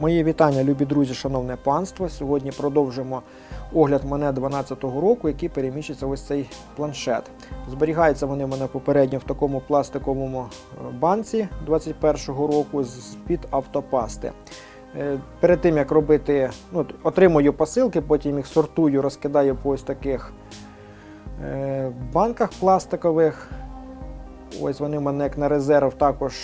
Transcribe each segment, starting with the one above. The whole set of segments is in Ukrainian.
Мої вітання, любі друзі, шановне панство. Сьогодні продовжимо огляд мене 12-го року, який переміщується ось цей планшет. Зберігаються вони в мене попередньо в такому пластиковому е, банці 21-го року з-під автопасти. Е, Перед тим як робити, ну, отримую посилки, потім їх сортую, розкидаю по ось таких е, банках пластикових. Ось вони в мене як на резерв також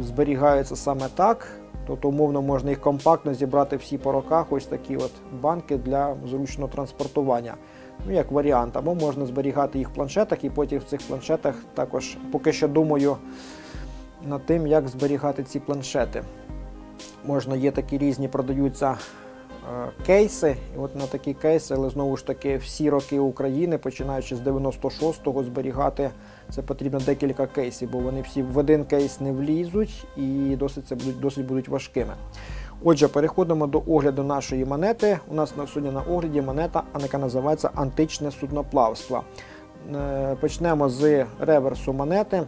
зберігаються саме так. Тобто, умовно, можна їх компактно зібрати всі по роках, ось такі от банки для зручного транспортування. Ну, як варіант, або можна зберігати їх в планшетах, і потім в цих планшетах також поки що думаю над тим, як зберігати ці планшети. Можна, є такі різні, продаються кейси. І от на такі кейси, але знову ж таки, всі роки України, починаючи з 96-го, зберігати це потрібно декілька кейсів, бо вони всі в один кейс не влізуть і досить це будуть досить будуть важкими. Отже, переходимо до огляду нашої монети. У нас на сьогодні на огляді монета, яка називається античне судноплавство. Е, Почнемо з реверсу монети.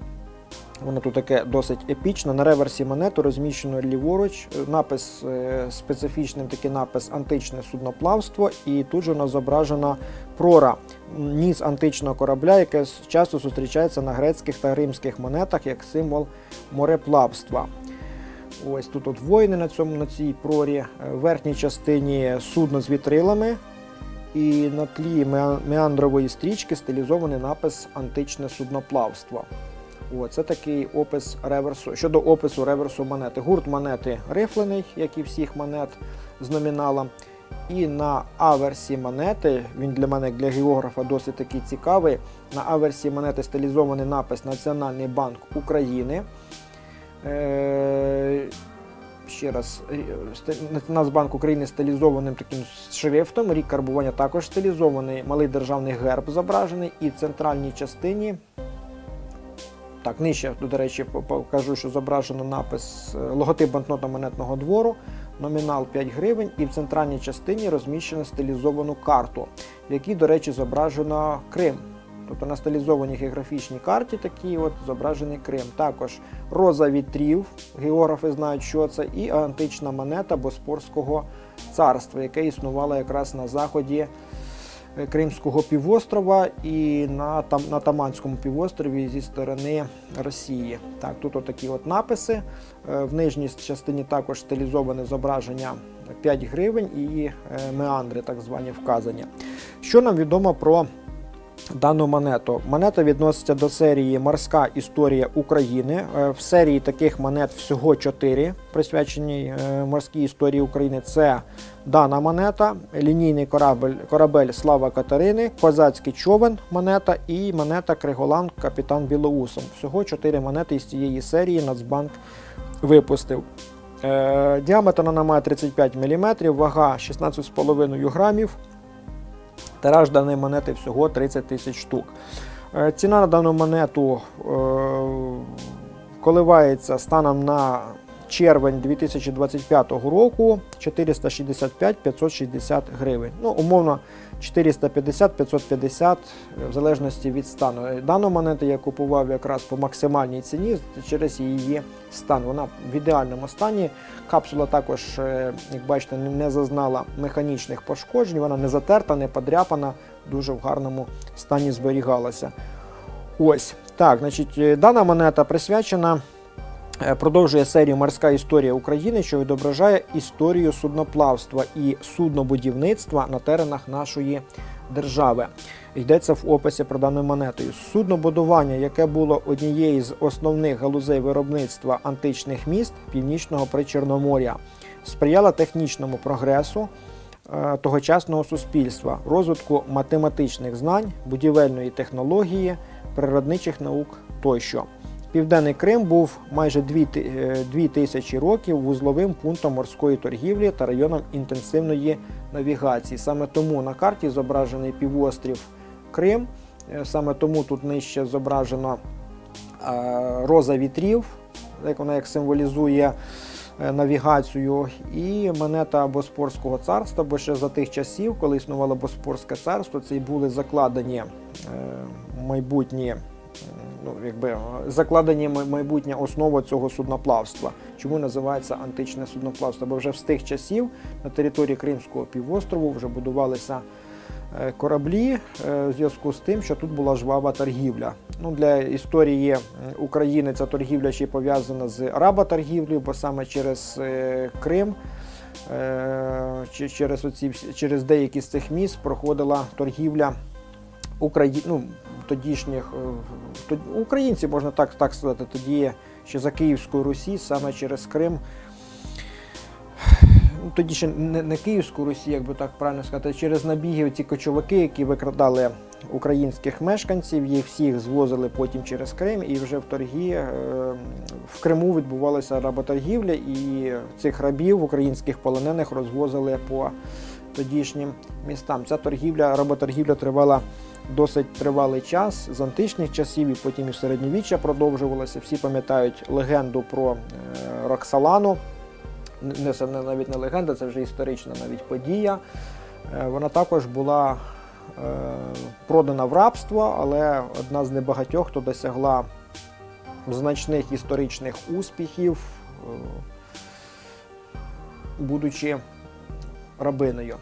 Воно тут таке досить епічне. На реверсі монети розміщено ліворуч. Напис е, специфічний такий напис античне судноплавство, і тут же у нас зображена прора, ніс античного корабля, яке часто зустрічається на грецьких та римських монетах як символ мореплавства. Ось тут от воїни на цьому на цій прорі. Е, В верхній частині судно з вітрилами. І на тлі меандрової стрічки стилізований напис античне судноплавство. О, це такий опис реверсу. Щодо опису реверсу монети. Гурт монети рифлений, як і всіх монет з номіналом. І на аверсі монети, він для мене, як для географа, досить такий цікавий. На аверсі монети стилізований напис Національний банк України. Е, ще раз, е, Нацбанк України стилізованим таким шрифтом. Рік карбування також стилізований, малий державний герб зображений, і в центральній частині. Так, нижче, до речі, по- покажу, що зображено напис е, логотип банкнота монетного двору, номінал 5 гривень, і в центральній частині розміщено стилізовану карту, в якій, до речі, зображено Крим. Тобто на стилізованій географічній карті такий от зображений Крим. Також роза вітрів, географи знають, що це, і антична монета Боспорського царства, яке існувало якраз на заході Кримського півострова і на, там, на Таманському півострові зі сторони Росії. Так, тут отакі от написи. Е, В нижній частині також стилізоване зображення 5 гривень і е, меандри, так звані вказання. Що нам відомо про дану монету? Монета відноситься до серії Морська історія України. Е, В серії таких монет всього 4, присвячені е, морській історії України. Це дана монета, лінійний корабель, корабель Слава Катерини, козацький човен монета і монета Криголан Капітан Білоусом. Всього 4 монети із цієї серії Нацбанк випустив. Е, Діаметр вона має 35 мм, вага 16,5 грамів. Тираж даної монети всього 30 тисяч штук. Е, Ціна на дану монету е, коливається станом на червень 2025 року 465-560 гривень. Ну, умовно 450-550 в залежності від стану. Е, Дану монету я купував якраз по максимальній ціні через її стан. Вона в ідеальному стані. Капсула також, е, як бачите, не зазнала механічних пошкоджень, вона не затерта, не подряпана, дуже в гарному стані зберігалася. Ось так, значить, е, дана монета присвячена. Е, Продовжує серію Морська історія України, що відображає історію судноплавства і суднобудівництва на теренах нашої держави. Йдеться в описі про даною монетою. Суднобудування, яке було однією з основних галузей виробництва античних міст північного причорномор'я, сприяла технічному прогресу е, тогочасного суспільства, розвитку математичних знань, будівельної технології, природничих наук тощо. Південний Крим був майже дві ти- е, дві тисячі років вузловим пунктом морської торгівлі та районом інтенсивної навігації. Саме тому на карті зображений півострів Крим. Е, Саме тому тут нижче зображено е, роза вітрів, як вона як символізує навігацію, і монета Боспорського царства, бо ще за тих часів, коли існувало Боспорське царство, це й були закладені майбутні ну, якби, е, закладені майбутня основа цього судноплавства. Чому називається античне судноплавство? Бо вже з тих часів на території Кримського півострову вже будувалися е, кораблі е, в зв'язку з тим, що тут була жвава торгівля. Ну, для історії України ця торгівля ще пов'язана з аработоргівлею, бо саме через Крим. Через, оці, через деякі з цих міст проходила торгівля Украї... ну, тодішніх е, українців, можна так, так сказати, тоді ще за Київською Русі, саме через Крим. Ну, Тоді ще не, не Київську Русі, як би так правильно сказати, через набіги ці кочовики, які викрадали українських мешканців, їх всіх звозили потім через Крим, і вже в торгі е, в Криму відбувалася работоргівля, і цих рабів українських полонених розвозили по тодішнім містам. Ця торгівля, работоргівля тривала досить тривалий час з античних часів, і потім і середньовіччя продовжувалася. Всі пам'ятають легенду про е, Роксалану. Не це навіть не легенда, це вже історична навіть подія. Е, Вона також була е, продана в рабство, але одна з небагатьох, хто досягла значних історичних успіхів, будучи рабиною.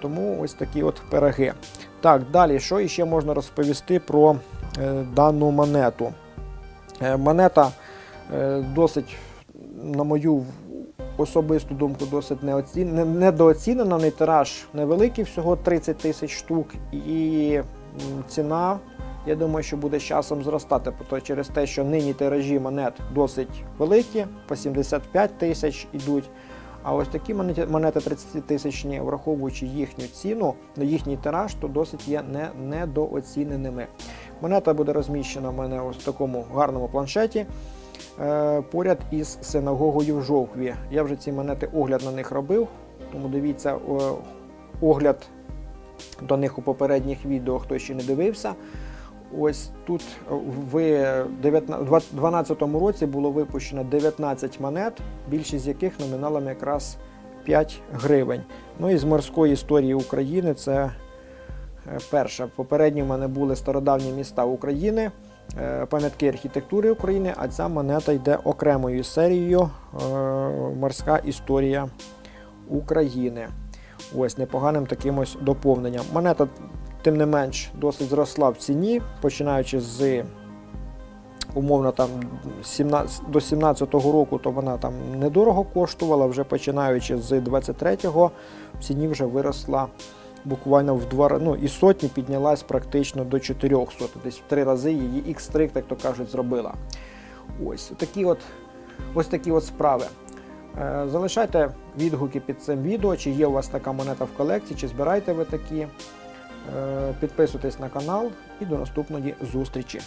Тому ось такі от пироги. Так, далі, що іще можна розповісти про е, дану монету? Е, монета е, досить, на мою особисту думку, досить неоцін... недооцінена. Не тираж невеликий, всього 30 тисяч штук. І ціна, я думаю, що буде з часом зростати. Через те, що нині тиражі монет досить великі, по 75 тисяч ідуть. А ось такі монети, монети 30 тисячні, враховуючи їхню ціну, на їхній тираж, то досить є не, недооціненими. Монета буде розміщена в мене ось в такому гарному планшеті е, поряд із синагогою в Жовкві. Я вже ці монети огляд на них робив, тому дивіться е, огляд до них у попередніх відео, хто ще не дивився. Ось тут в 2012 році було випущено 19 монет, більшість з яких номіналом якраз 5 гривень. Ну і з морської історії України це е, перша. Попередні в мене були стародавні міста України, е, пам'ятки архітектури України, а ця монета йде окремою серією е, Морська історія України. Ось непоганим таким ось доповненням. Монета тим не менш досить зросла в ціні, починаючи з умовно там 17, до 17-го року, то вона там недорого коштувала, вже починаючи з 23-го, в ціні вже виросла буквально в два ну і сотні піднялась практично до 400, десь в три рази її X3, так то кажуть, зробила. Ось такі от, ось такі от справи. Е, Залишайте відгуки під цим відео, чи є у вас така монета в колекції, чи збираєте ви такі. Е, Підписуйтесь на канал і до наступної зустрічі.